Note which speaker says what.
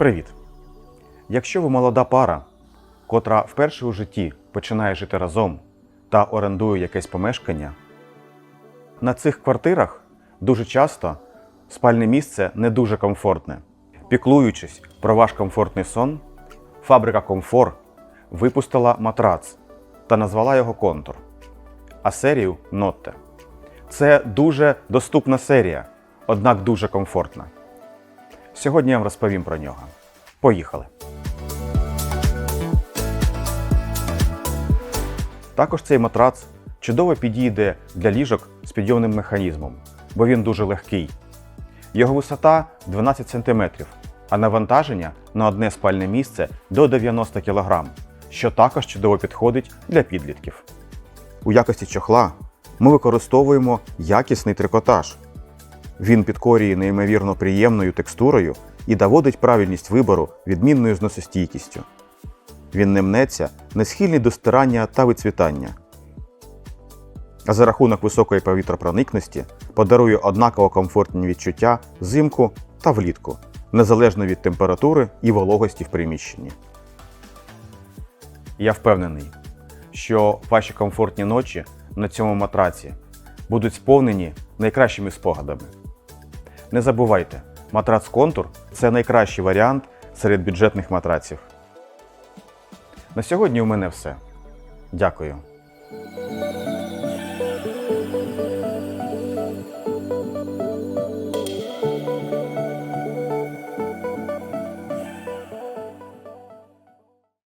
Speaker 1: Привіт! Якщо ви молода пара, котра вперше у житті починає жити разом та орендує якесь помешкання, на цих квартирах дуже часто спальне місце не дуже комфортне. Піклуючись про ваш комфортний сон, фабрика Комфор випустила матрац та назвала його контур, а серію Нотте. Це дуже доступна серія, однак дуже комфортна. Сьогодні я вам розповім про нього. Поїхали! Також цей матрац чудово підійде для ліжок з підйомним механізмом, бо він дуже легкий. Його висота 12 см, а навантаження на одне спальне місце до 90 кг, що також чудово підходить для підлітків. У якості чохла ми використовуємо якісний трикотаж. Він підкорює неймовірно приємною текстурою і доводить правильність вибору відмінною зносостійкістю. Він не мнеться, не схильний до стирання та вицвітання. А за рахунок високої повітропроникності подарує однаково комфортні відчуття взимку та влітку, незалежно від температури і вологості в приміщенні. Я впевнений, що ваші комфортні ночі на цьому матраці будуть сповнені найкращими спогадами. Не забувайте, матрац Контур це найкращий варіант серед бюджетних матраців. На сьогодні у мене все. Дякую.